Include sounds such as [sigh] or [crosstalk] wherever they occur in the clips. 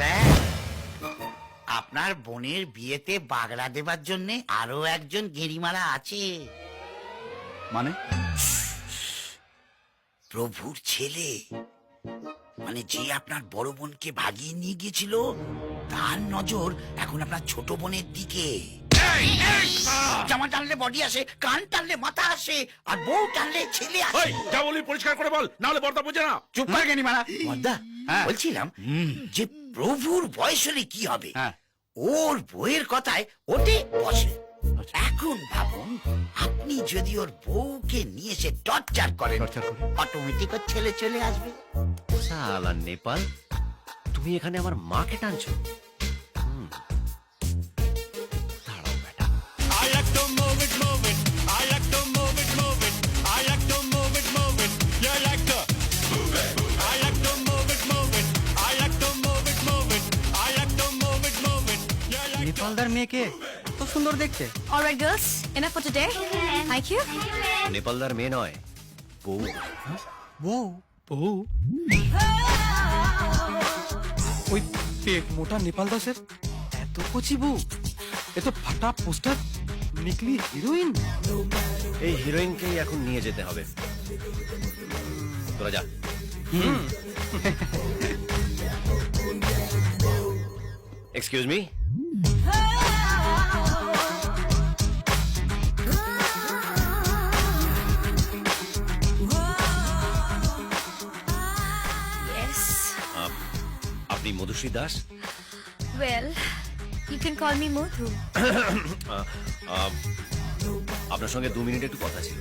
Sir আপনার বোনের বিয়েতে বাগড়া দেবার জন্য আরও একজন গেরিমারা আছে। মানে? প্রভুর ছেলে। মানে যে আপনার বড় বোনকে ভাগিয়ে নিয়ে গিয়েছিল তার নজর এখন আপনার ছোট বোনের দিকে। জামা টানলে বডি আসে কান টানলে মাথা আসে আর বউ টানলে ছেলে আসে। ওই যা বলি পরিষ্কার করে বল না হলে বর্দা বোঝে না। চুপ করে গেনি মারা মদ্দা হ্যাঁ। বলছিলাম যে প্রভুর বয়স হলে কি হবে? হ্যাঁ। ওর বইয়ের কথায় ওটে বসে। এখন ভাবুন আপনি যদি ওর বউকে নিয়ে এসে টর্চার করেন করে? অটোমেটিক ওর ছেলে চলে আসবে। সালা নেপাল তুমি এখানে আমার মাকে টানছো? নেপালদার মেয়েকে এত সুন্দর দেখতে। Alright, girls, enough for today. Thank you. নেপালদার মেয়ে নয় বউ। বউ? বউ? ওই পেট মোটা নেপাল দাসের এত কচি বউ। এত ফাটা পোস্টার? নিকলি হিরোইন? এই হিরোইনকেই এখন নিয়ে যেতে হবে। তোরা যা। Excuse me Yes. আপনি Madhushree Das? Well, you can call me Modhu. [coughs] আহ, আপনার সঙ্গে দু মিনিট একটু কথা ছিল।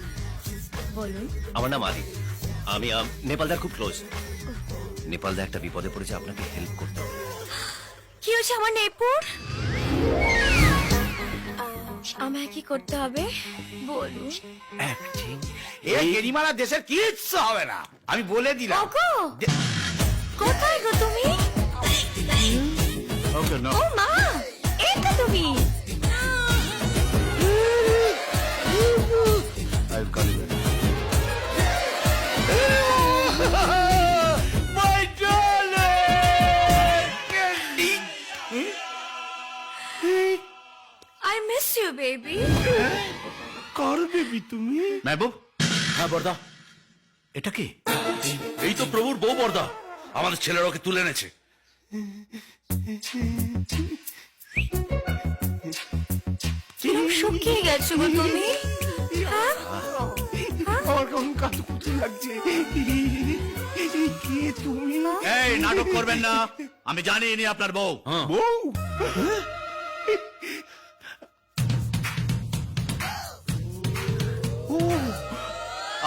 বলুন। আমার নাম আদি আমি আহ, নেপালদার খুব ক্লোজ নেপালদা একটা বিপদে পড়েছে আপনাকে হেল্প করতে হবে। কি হচ্ছে আমার নেপুর? আমায় কি করতে হবে? বলুন। এ গেরিমারা দেশের কিচ্ছু হবে না। আমি বলে দিলাম। ওগো কোথায় গো তুমি? ওকে নো ও মা! Baby. কার বেবি তুমি? মেহবুব। হ্যাঁ বর্দা। এটা কি? এই তো প্রভুর বউ বর্দা। আমাদের ছেলেরা ওকে তুলে এনেছে। শুকিয়ে গেছো গো তুমি? হ্যাঁ? আমার কেমন কাতু লাগছে। কে তুমি? এই নাটক করবেন না। আমি জানি ইনি আপনার বউ। বউ?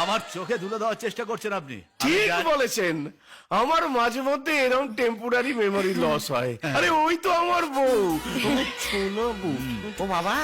আমার চোখে ধুলে দেওয়ার চেষ্টা করছেন আপনি। ঠিক বলেছেন। আমার মাঝে মধ্যে এরকম টেম্পোরারি মেমোরি লস হয়। [laughs] আরে ওই তো আমার বউ। [laughs] আমার বউ। ও বাবা।